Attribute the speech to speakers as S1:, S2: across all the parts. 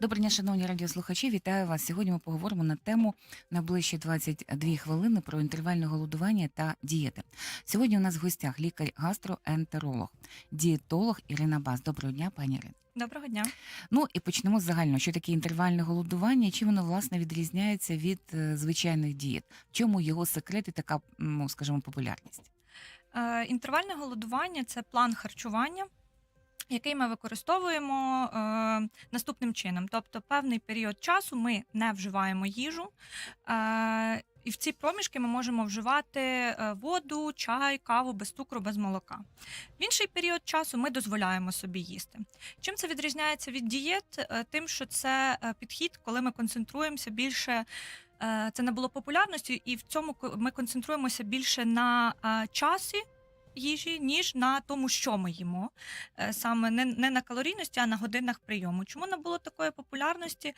S1: Доброго дня, шановні радіослухачі. Вітаю вас. Сьогодні ми поговоримо на тему найближчі 22 хвилини про інтервальне голодування та дієти. Сьогодні у нас в гостях лікар-гастроентеролог, дієтолог Ірина Бас. Доброго дня, пані Ірина.
S2: Доброго дня.
S1: Ну і почнемо з загального. Що таке інтервальне голодування? Чим воно власне відрізняється від е, звичайних дієт? В чому його секрет і така, ну скажімо, популярність?
S2: Е, Інтервальне голодування це план харчування, який ми використовуємо е, наступним чином. Тобто, певний період часу ми не вживаємо їжу. Е, і в ці проміжки ми можемо вживати е, воду, чай, каву без цукру, без молока. В інший період часу ми дозволяємо собі їсти. Чим це відрізняється від дієт? Е, Тим, що це е, підхід, коли ми концентруємося більше. Це не було популярністю, і в цьому ми концентруємося більше на часі їжі, ніж на тому, що ми їмо. Е, Саме не, не на калорійності, а на годинах прийому. Чому не було такої популярності?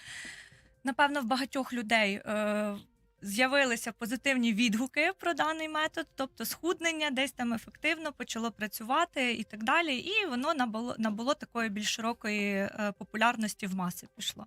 S2: Напевно, в багатьох людей е, з'явилися позитивні відгуки про даний метод, тобто схуднення десь там ефективно почало працювати і так далі. І воно набуло, набуло такої більш широкої е, популярності в маси пішло.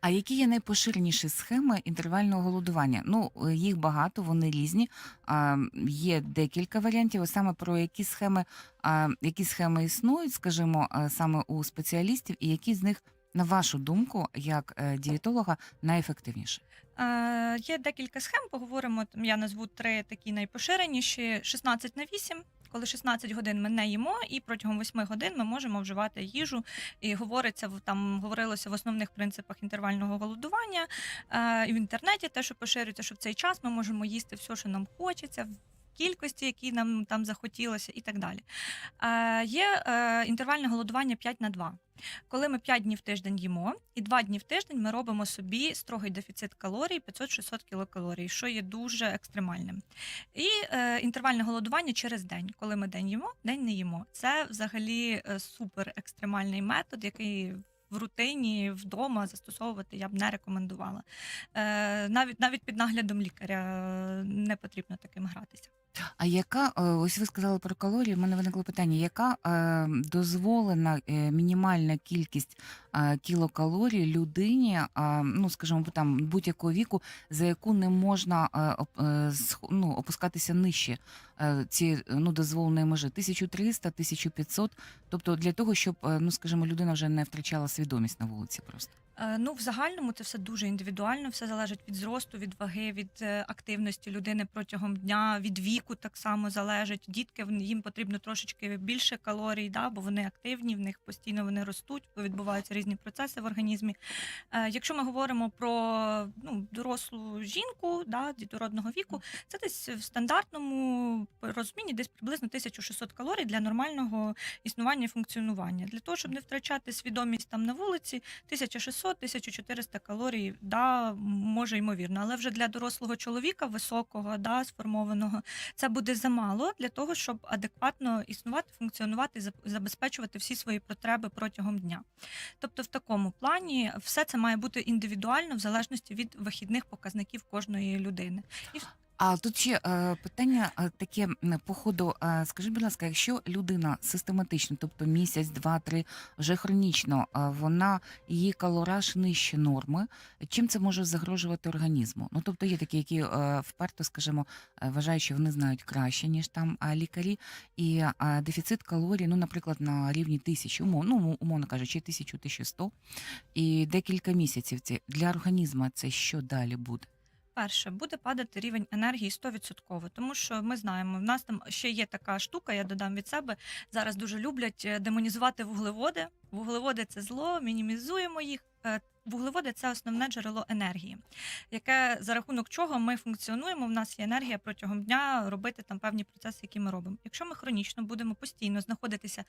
S1: А які є найпоширеніші схеми інтервального голодування? Ну, е, їх багато, вони різні. А, є декілька варіантів. Саме про які схеми, а, які схеми існують, скажімо, а, саме у спеціалістів, і які з них, на вашу думку, як е, дієтолога, найефективніші?
S2: Е, є декілька схем, поговоримо. Я назву три такі найпоширеніші: 16 на 8. Коли 16 годин ми не їмо, і протягом 8 годин ми можемо вживати їжу. І говориться там говорилося в основних принципах інтервального голодування. Е, і в інтернеті те, що поширюється, що в цей час ми можемо їсти все, що нам хочеться. Кількості, які нам там захотілося, і так далі. Е, є е, інтервальне голодування 5 на 2 коли ми 5 днів в тиждень їмо, і 2 дні в тиждень ми робимо собі строгий дефіцит калорій 500-600 кілокалорій, що є дуже екстремальним. І е, інтервальне голодування через день, коли ми день їмо, день не їмо. Це взагалі е, супер екстремальний метод, який в рутині вдома застосовувати я б не рекомендувала. Е, навіть навіть під наглядом лікаря е, не потрібно таким гратися.
S1: А яка е, ось ви сказали про калорії? в мене виникло питання: яка е, дозволена е, мінімальна кількість е, кілокалорій людині, е, ну скажімо, там будь-якого віку, за яку не можна е, е, ну, опускатися нижче е, ці ну дозволеної межі 1300, 1500, тобто для того, щоб е, ну скажімо, людина вже не втрачала свідомість на вулиці просто.
S2: Е, Ну, в загальному це все дуже індивідуально, все залежить від зросту, від ваги, від е, активності людини протягом дня, від віку так само залежить. Дітки їм потрібно трошечки більше калорій, да, бо вони активні, в них постійно вони ростуть, відбуваються різні процеси в організмі. Е, Якщо ми говоримо про ну, дорослу жінку да, дітородного віку, це десь в стандартному розміні десь приблизно 1600 калорій для нормального існування і функціонування. Для того, щоб не втрачати свідомість там на вулиці, 1600-1400 калорій, да, може ймовірно, але вже для дорослого чоловіка високого, да, сформованого, це буде замало для того, щоб адекватно існувати, функціонувати, забезпечувати всі свої потреби протягом дня. Тобто, в такому плані все це має бути індивідуально в залежності від вихідних показників кожної людини.
S1: А тут ще е, питання е, таке м, по ходу. Е, скажіть, будь ласка, якщо людина систематично, тобто місяць, два, три, вже хронічно, е, вона її калораж нижче норми, чим це може загрожувати організму? Ну тобто є такі, які е, вперто, скажімо, е, вважають, що вони знають краще ніж там е, лікарі, і е, дефіцит калорій, ну, наприклад, на рівні тисячі, умов, ну умовно кажучи, тисячу, тисячу сто, і декілька місяців. Це для організму це що далі буде?
S2: Перше, буде падати рівень енергії 100%, тому що ми знаємо, в нас там ще є така штука, я додам від себе. Зараз дуже люблять е, демонізувати вуглеводи. Вуглеводи це зло, мінімізуємо їх. Е, Вуглеводи це основне джерело енергії, яке за рахунок чого ми функціонуємо. В нас є енергія протягом дня робити там певні процеси, які ми робимо. Якщо ми хронічно будемо постійно знаходитися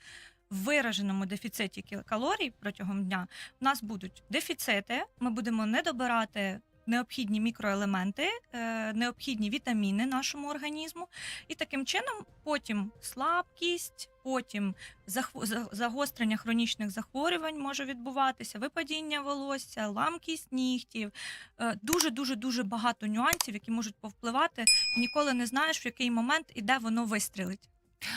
S2: в вираженому дефіциті калорій протягом дня, у нас будуть дефіцити, ми будемо не добирати необхідні мікроелементи, е, необхідні вітаміни нашому організму, і таким чином потім слабкість, потім загострення хронічних захворювань може відбуватися, випадіння волосся, ламкість нігтів. Дуже дуже дуже багато нюансів, які можуть повпливати. Ніколи не знаєш, в який момент і де воно вистрілить.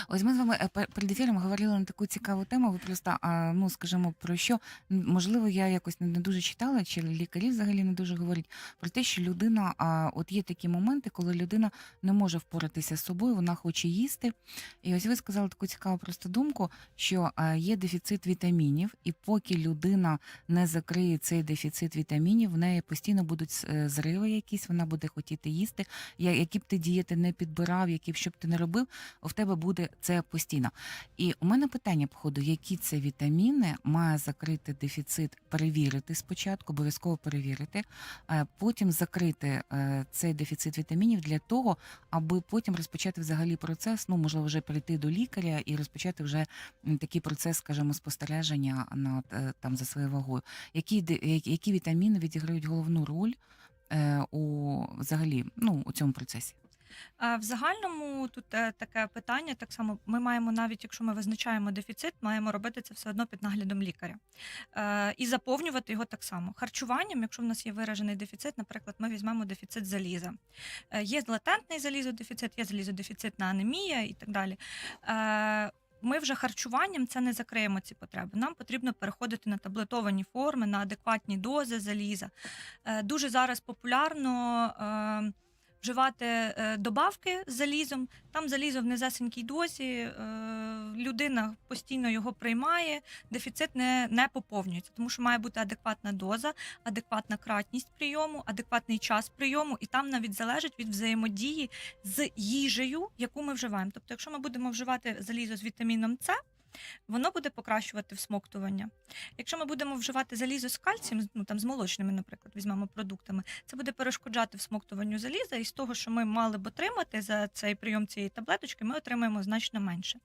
S1: Ось ми з вами е, перед ефіром говорили на таку цікаву тему. Ви просто, ну скажімо, про що можливо, я якось не, дуже читала, чи лікарі взагалі не дуже говорять про те, що людина, от є такі моменти, коли людина не може впоратися з собою, вона хоче їсти. І ось ви сказали таку цікаву просто думку, що є дефіцит вітамінів, і поки людина не закриє цей дефіцит вітамінів, в неї постійно будуть е, зриви якісь, вона буде хотіти їсти. Які б ти дієти не підбирав, які б що б ти не робив, в тебе буде це постійно. І у мене питання, походу, які це вітаміни має закрити дефіцит, перевірити спочатку, обов'язково перевірити, е, потім закрити е, цей дефіцит вітамінів для того, аби потім розпочати взагалі процес, ну можливо, вже перейти до лікаря і розпочати вже такий процес, скажімо, спостереження над е, там за своєю вагою. Які які вітаміни відіграють головну роль у взагалі ну у цьому процесі?
S2: В загальному тут е, таке питання. Так само ми маємо, навіть якщо ми визначаємо дефіцит, маємо робити це все одно під наглядом лікаря Е, і заповнювати його так само. Харчуванням, якщо в нас є виражений дефіцит, наприклад, ми візьмемо дефіцит заліза. Е, Є латентний залізодефіцит, є залізодефіцитна анемія і так далі. Ми вже харчуванням це не закриємо ці потреби. Нам потрібно переходити на таблетовані форми, на адекватні дози заліза. Дуже зараз популярно. Вживати е, добавки з залізом. Там залізо в незасенькій дозі, е, людина постійно його приймає, дефіцит не, не поповнюється, тому що має бути адекватна доза, адекватна кратність прийому, адекватний час прийому, і там навіть залежить від взаємодії з їжею, яку ми вживаємо. Тобто, якщо ми будемо вживати залізо з вітаміном С, воно буде покращувати всмоктування. Якщо ми будемо вживати залізо з кальцієм, ну там з молочними, наприклад, візьмемо продуктами, це буде перешкоджати всмоктуванню заліза, і з того, що ми мали б отримати за цей прийом цієї таблеточки, ми отримаємо значно менше.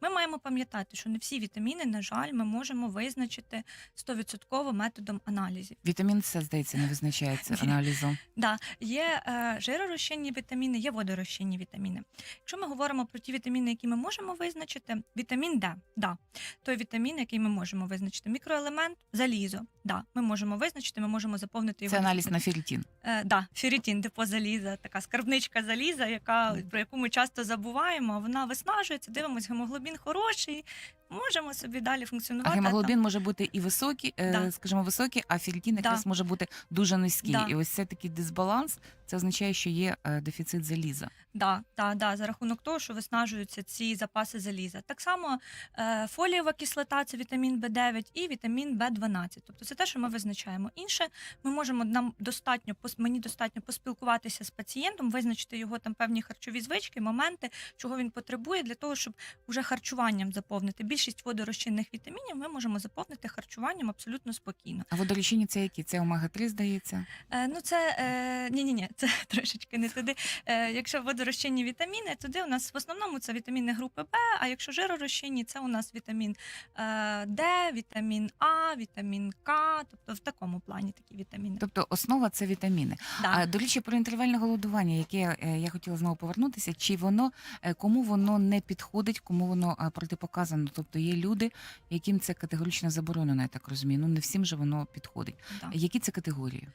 S2: Ми маємо пам'ятати, що не всі вітаміни, на жаль, ми можемо визначити 100% методом аналізів.
S1: Вітамін С, здається, не визначається аналізом.
S2: Да, є е, жиророзчинні вітаміни, є водорозчинні вітаміни. Якщо ми говоримо про ті вітаміни, які ми можемо визначити, вітамін Д, да, той вітамін, який ми можемо визначити. Мікроелемент, залізо, да, ми можемо визначити, ми можемо заповнити його.
S1: Це аналіз на ферритін.
S2: Е, да, ферритін, депо заліза, така скарбничка заліза, яка, про яку ми часто забуваємо. Вона виснажується, дивимось, гемоглобін хороший, можемо собі далі
S1: А
S2: функціонувати.
S1: гемоглобін може бути і високий, е,
S2: Да.
S1: скажімо, високий, а ферритін
S2: Да.
S1: може бути дуже низький.
S2: Да.
S1: І ось це такий дисбаланс. Це означає, що є е, дефіцит заліза.
S2: Да, да, да, за рахунок того, що виснажуються ці запаси заліза. Так само е, фолієва кислота це вітамін В9 і вітамін В12. Тобто це те, що ми визначаємо. Інше ми можемо нам достатньо мені достатньо поспілкуватися з пацієнтом, визначити його там певні харчові звички, моменти, чого він потребує, для того, щоб уже харчуванням заповнити. Більшість водорозчинних вітамінів ми можемо заповнити харчуванням абсолютно спокійно.
S1: А водорічні це які? Це омега-3, здається.
S2: Е, ну, це е, ні, ні, ні, це трошечки не туди. Е, якщо водорозчинні вітаміни, туди у нас в основному це вітаміни групи Б. А якщо жиророзчинні, це у нас вітамін е, Д, вітамін А, вітамін К, тобто в такому плані такі вітаміни.
S1: Тобто основа це вітаміни.
S2: Да.
S1: А до речі, про інтервальне голодування, яке е, я хотіла знову повернутися, чи воно е, кому воно не підходить, кому воно протипоказано? Тобто є люди, яким це категорично заборонено, я так розумію. Ну не всім же воно підходить.
S2: да.
S1: Які це категорії?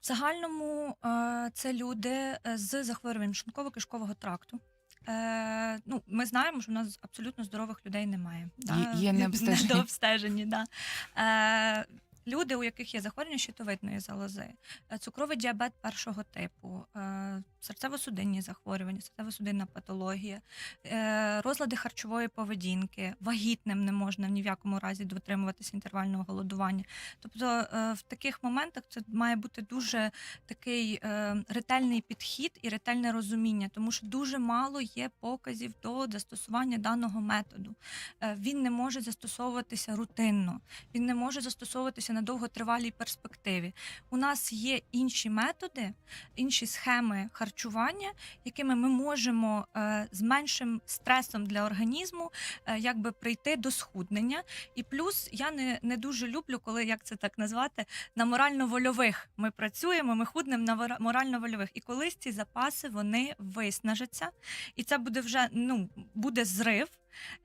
S2: В загальному е, це люди е, з захворюванням шлунково-кишкового тракту. Е, ну, ми знаємо, що в нас абсолютно здорових людей немає.
S1: Є- є необстежені.
S2: Недообстежені, да. Е, люди, у яких є захворювання щитовидної залози, е, цукровий діабет першого типу, е, серцево-судинні захворювання, серцево-судинна патологія, е, розлади харчової поведінки, вагітним не можна ні в якому разі дотримуватися інтервального голодування. Тобто в таких моментах це має бути дуже такий ретельний підхід і ретельне розуміння, тому що дуже мало є показів до застосування даного методу. Він не може застосовуватися рутинно, він не може застосовуватися на довготривалій перспективі. У нас є інші методи, інші схеми харчування, якими ми можемо е, з меншим стресом для організму е, якби прийти до схуднення. І плюс я не, не дуже люблю, коли як це так назвати, на морально-вольових ми працюємо, ми худнемо на морально-вольових. І колись ці запаси вони виснажаться, і це буде вже ну буде зрив.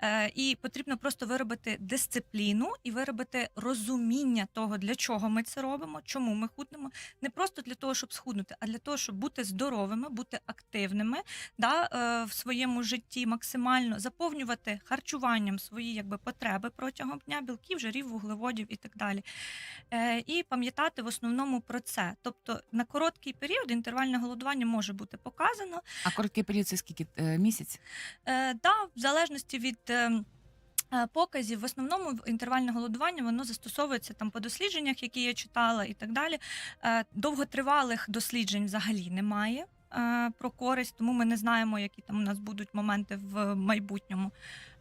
S2: Е, і потрібно просто виробити дисципліну і виробити розуміння того, для чого ми це робимо, чому ми худнемо. Не просто для того, щоб схуднути, а для того, щоб бути здоровими, бути активними да, е, в своєму житті, максимально заповнювати харчуванням свої якби, потреби протягом дня, білків, жирів, вуглеводів і так далі. Е, і пам'ятати в основному про це. Тобто на короткий період інтервальне голодування може бути показано.
S1: А короткий період це скільки місяць?
S2: Е, да, в залежності від. е, е, Показів в основному інтервальне голодування воно застосовується там по дослідженнях, які я читала, і так далі. Е, Довготривалих досліджень взагалі немає е, про користь, тому ми не знаємо, які там у нас будуть моменти в майбутньому.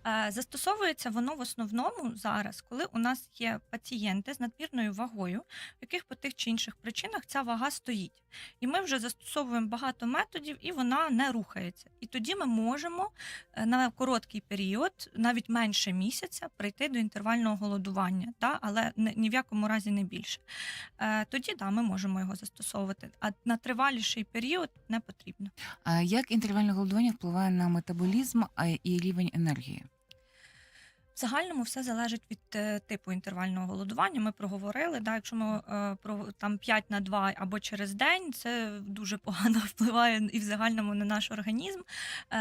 S2: Е, Застосовується воно в основному зараз, коли у нас є пацієнти з надмірною вагою, в яких по тих чи інших причинах ця вага стоїть. І ми вже застосовуємо багато методів, і вона не рухається. І тоді ми можемо е, на короткий період, навіть менше місяця, прийти до інтервального голодування, та, але ні, в якому разі не більше. Е, тоді да, ми можемо його застосовувати. А на триваліший період не потрібно.
S1: А як інтервальне голодування впливає на метаболізм і рівень енергії?
S2: В загальному все залежить від е, типу інтервального голодування. Ми проговорили. Да, якщо ми е, про там 5 на 2 або через день, це дуже погано впливає і в загальному на наш організм. Е,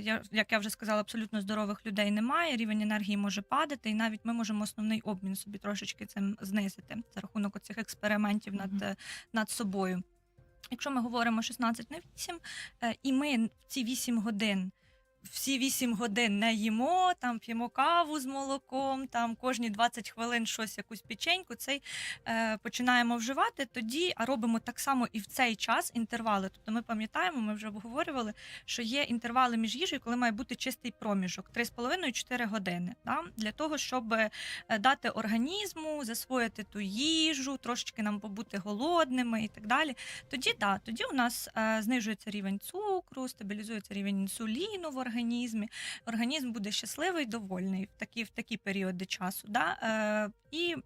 S2: я, як я вже сказала, абсолютно здорових людей немає. Рівень енергії може падати, і навіть ми можемо основний обмін собі трошечки цим знизити за рахунок оцих експериментів над,
S1: Мгм.
S2: е, над собою. Якщо ми говоримо 16 на 8, е, і ми в ці 8 годин всі 8 годин не їмо, там п'ємо каву з молоком, там кожні 20 хвилин щось, якусь печеньку, цей е, починаємо вживати тоді, а робимо так само і в цей час інтервали. Тобто ми пам'ятаємо, ми вже обговорювали, що є інтервали між їжею, коли має бути чистий проміжок 3,5-4 години. Да? Для того, щоб е, дати організму засвоїти ту їжу, трошечки нам побути голодними і так далі. Тоді да, тоді у нас е, знижується рівень цукру, стабілізується рівень інсуліну в організмі. Організм буде щасливий, довольний в такі, в такі періоди часу. Да? Е, і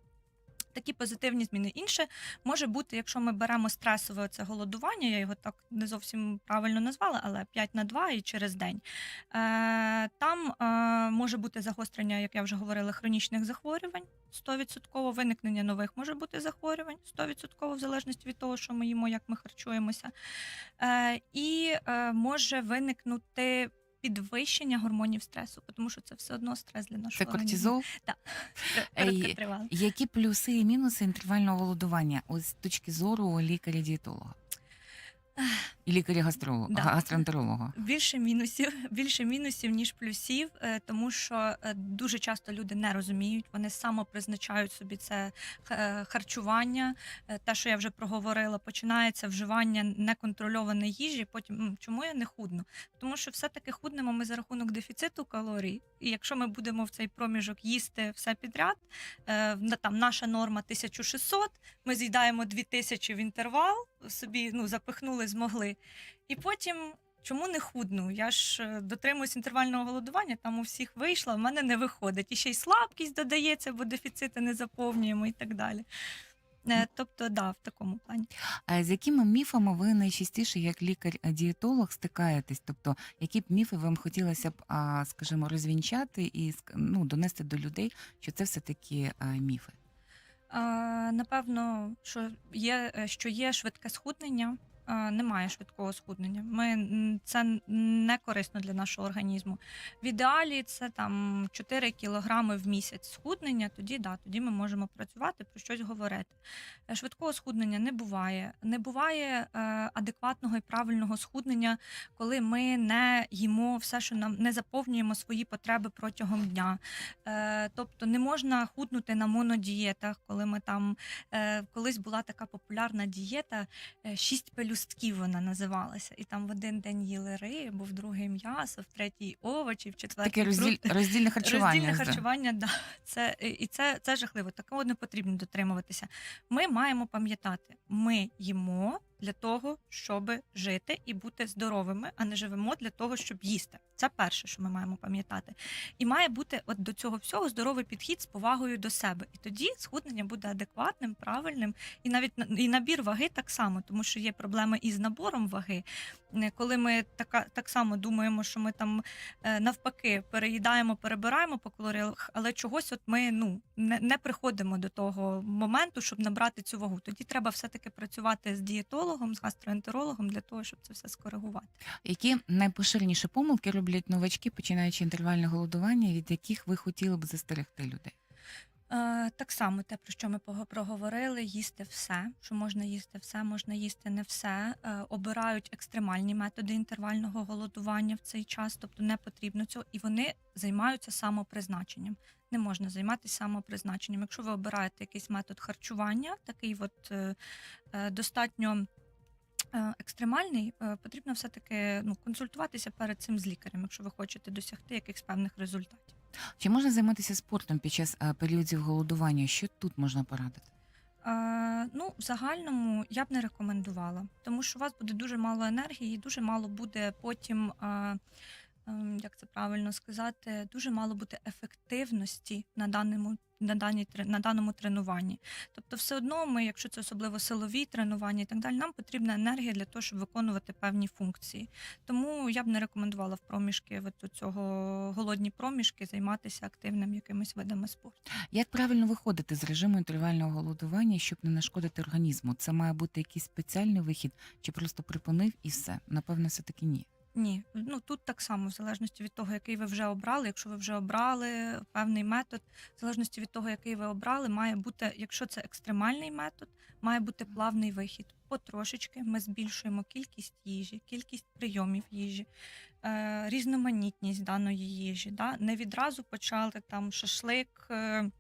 S2: Такі позитивні зміни. Інше може бути, якщо ми беремо стресове це голодування, я його так не зовсім правильно назвала, але 5 на 2 і через день. Е, там е, може бути загострення, як я вже говорила, хронічних захворювань. 100% виникнення нових може бути захворювань, 100% в залежності від того, що ми їмо, як ми харчуємося. Е, і може виникнути підвищення гормонів стресу, тому що це все одно стрес для нашого Це
S1: кортизол? Так,
S2: Короткотривалий.
S1: Які плюси і мінуси інтервального голодування з точки зору лікаря-дієтолога? І лікаря-гастролога,
S2: Да.
S1: гастроентеролога?
S2: Більше мінусів, більше мінусів ніж плюсів, е, тому що е, дуже часто люди не розуміють, вони самопризначають собі це е, харчування. Те, що я вже проговорила, починається вживання неконтрольованої їжі. Потім чому я не худну? Тому що все-таки худнемо ми за рахунок дефіциту калорій. І якщо ми будемо в цей проміжок їсти все підряд, там наша норма 1600, ми з'їдаємо 2000 в інтервал, собі ну запихнули, змогли. І потім. Чому не худну? Я ж е, дотримуюсь інтервального голодування, там у всіх вийшло, в мене не виходить. І ще й слабкість додається, бо дефіцити не заповнюємо і так далі. Е, Тобто, да, в такому плані.
S1: А з якими міфами ви найчастіше, як лікар-дієтолог, стикаєтесь? Тобто, які б міфи вам хотілося б, скажімо, розвінчати і ну, донести до людей, що це все таки міфи?
S2: Напевно, що є, е, що є швидке схуднення. Е, Немає швидкого схуднення. Ми це не корисно для нашого організму. В ідеалі це там 4 кілограми в місяць схуднення. Тоді да, тоді ми можемо працювати про щось говорити. Е, Швидкого схуднення не буває. Не буває е, адекватного і правильного схуднення, коли ми не їмо все, що нам не заповнюємо свої потреби протягом дня. Тобто не можна худнути на монодієтах, коли ми там колись була така популярна дієта, е, шість пелюстків вона називалася. І там в один день їли рибу, в другий м'ясо, в третій овочі, в четвертій
S1: Таке розділь, роздільне харчування.
S2: Роздільне харчування, да. Це, і це, це жахливо. Такого не потрібно дотримуватися. Ми маємо пам'ятати, ми їмо для того, щоб жити і бути здоровими, а не живемо для того, щоб їсти. Це перше, що ми маємо пам'ятати. І має бути от до цього всього здоровий підхід з повагою до себе. І тоді схуднення буде адекватним, правильним, і навіть на- і набір ваги так само, тому що є проблеми із набором ваги. Е, Коли ми така так само думаємо, що ми там е, навпаки переїдаємо, перебираємо по калоріях, але чогось от ми ну не, не приходимо до того моменту, щоб набрати цю вагу. Тоді треба все-таки працювати з дієтологом, з гастроентерологом для того, щоб це все скоригувати.
S1: Які найпоширеніші помилки роблять новачки, починаючи інтервальне голодування, від яких ви хотіли б застерегти людей?
S2: Е, так само те, про що ми проговорили, їсти все, що можна їсти все, можна їсти не все. Е, обирають екстремальні методи інтервального голодування в цей час, тобто не потрібно цього, і вони займаються самопризначенням. Не можна займатися самопризначенням. Якщо ви обираєте якийсь метод харчування, такий от е, достатньо. Е, Екстремальний е, потрібно все таки ну консультуватися перед цим з лікарем, якщо ви хочете досягти якихось певних результатів.
S1: Чи можна займатися спортом під час е, періодів голодування? Що тут можна порадити?
S2: Е, ну, в загальному я б не рекомендувала, тому що у вас буде дуже мало енергії, і дуже мало буде потім, як це правильно сказати, дуже мало буде ефективності на даному. На, даній, на даному тренуванні. Тобто, все одно ми, якщо це особливо силові тренування і так далі, нам потрібна енергія для того, щоб виконувати певні функції. Тому я б не рекомендувала в проміжки от цього голодні проміжки займатися активним якимись видами спорту.
S1: Як правильно виходити з режиму інтервального голодування, щоб не нашкодити організму? Це має бути якийсь спеціальний вихід, чи просто припинив і все? Напевно, все таки ні.
S2: Ні, ну тут так само, в залежності від того, який ви вже обрали. Якщо ви вже обрали певний метод, в залежності від того, який ви обрали, має бути, якщо це екстремальний метод, має бути плавний вихід. Потрошечки ми збільшуємо кількість їжі, кількість прийомів їжі, е, різноманітність даної їжі. Да? Не відразу почали там шашлик. Е,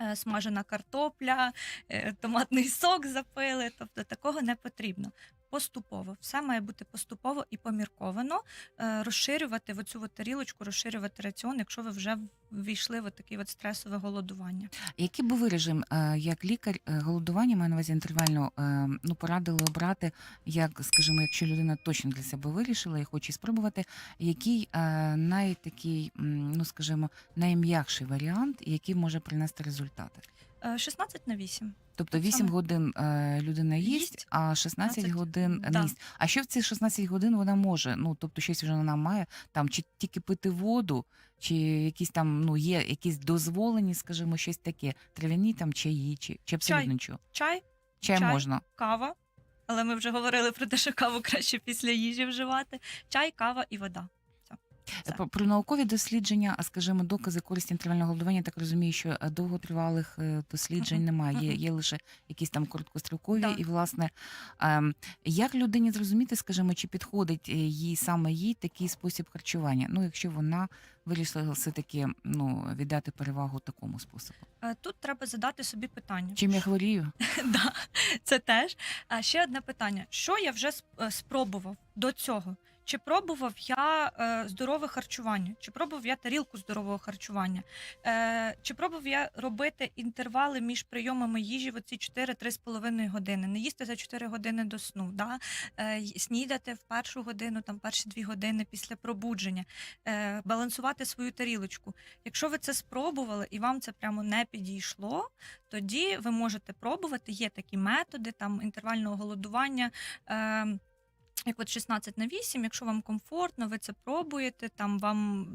S2: е, Смажена картопля, е, томатний сок запили. Тобто такого не потрібно. Поступово все має бути поступово і помірковано. е, Розширювати в оцю тарілочку, розширювати раціон, якщо ви вже ввійшли в таке от стресове голодування.
S1: Який би ви режим, е, як лікар, е, голодування маю на увазі інтервального, е, ну порадили обрати, як скажімо, якщо людина точно для себе вирішила і хоче спробувати, який найтакий, ну скажімо, найм'якший варіант, який може принести результати?
S2: Е, 16 на 8.
S1: Тобто
S2: Так
S1: 8
S2: само.
S1: годин е, людина їсть,
S2: Їсть,
S1: а 16
S2: 15
S1: годин
S2: да.
S1: не їсть. А що в ці 16 годин вона може? Ну тобто щось вже вона має там, чи тільки пити воду, чи якісь там ну є якісь дозволені, скажімо, щось таке, трав'яні там чаї, чи, чи абсолютно
S2: Чай.
S1: нічого.
S2: Чай,
S1: Чай,
S2: Чай.
S1: можна.
S2: кава. Але ми вже говорили про те, що каву краще після їжі вживати. Чай, кава і вода. Все.
S1: Про, наукові дослідження, а скажімо, докази користі інтервального голодування, так розумію, що е, довготривалих е, досліджень немає. Є, є лише якісь там короткострокові.
S2: Да.
S1: І власне, ем, як людині зрозуміти, скажімо, чи підходить е, їй саме їй такий спосіб харчування? Ну, якщо вона вирішила все таки ну віддати перевагу такому способу.
S2: Е, Тут треба задати собі питання.
S1: Чим я хворію?
S2: да, це теж. А ще одне питання: що я вже сп- е, спробував до цього? Чи пробував я е, здорове харчування? Чи пробував я тарілку здорового харчування? Е, чи пробував я робити інтервали між прийомами їжі в оці 4-3,5 години? Не їсти за 4 години до сну, да? е, снідати в першу годину, там перші 2 години після пробудження, е, балансувати свою тарілочку. Якщо ви це спробували і вам це прямо не підійшло, тоді ви можете пробувати. Є такі методи там інтервального голодування. Е, як от 16 на 8, якщо вам комфортно, ви це пробуєте, там вам,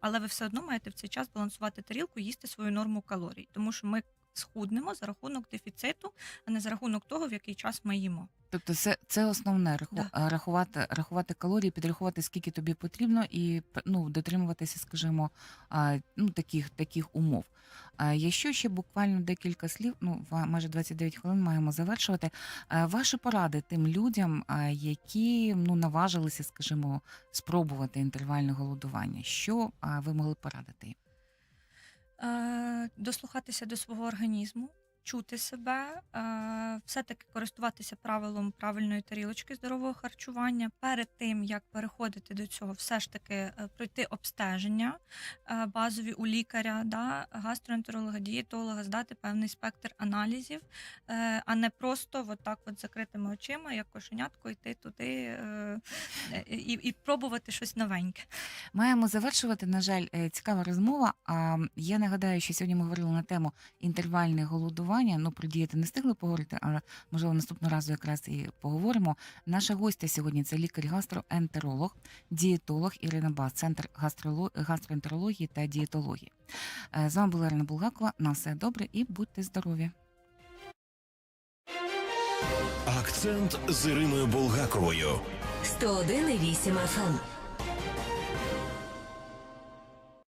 S2: але ви все одно маєте в цей час балансувати тарілку, їсти свою норму калорій, тому що ми схуднемо за рахунок дефіциту, а не за рахунок того, в який час ми їмо.
S1: Тобто, це, це основне раху,
S2: Да.
S1: рахувати, рахувати калорії, підрахувати скільки тобі потрібно, і ну дотримуватися, скажімо, ну таких таких умов. Якщо ще буквально декілька слів, ну майже 29 хвилин маємо завершувати. Ваші поради тим людям, які ну наважилися, скажімо, спробувати інтервальне голодування. Що ви могли порадити їм?
S2: Е, дослухатися до свого організму, чути себе, е, все-таки користуватися правилом правильної тарілочки здорового харчування. Перед тим як переходити до цього, все ж таки е, пройти обстеження е, базові у лікаря, да, гастроентеролога, дієтолога, здати певний спектр аналізів, а не просто от так от закритими очима, як кошенятко, йти туди і, і пробувати щось новеньке.
S1: Маємо завершувати. На жаль, цікава розмова. А я нагадаю, що сьогодні ми говорили на тему інтервальне голодування. Ну про дієти не встигли поговорити, але можливо наступного разу якраз і поговоримо. Наша гостя сьогодні це лікар-гастроентеролог, дієтолог Ірина Бас, центр гастроентерології та дієтології. Е, З вами була Ірина Булгакова. На все добре і будьте здорові.
S3: Акцент з Іриною Булгаковою.
S4: 101,8 FM.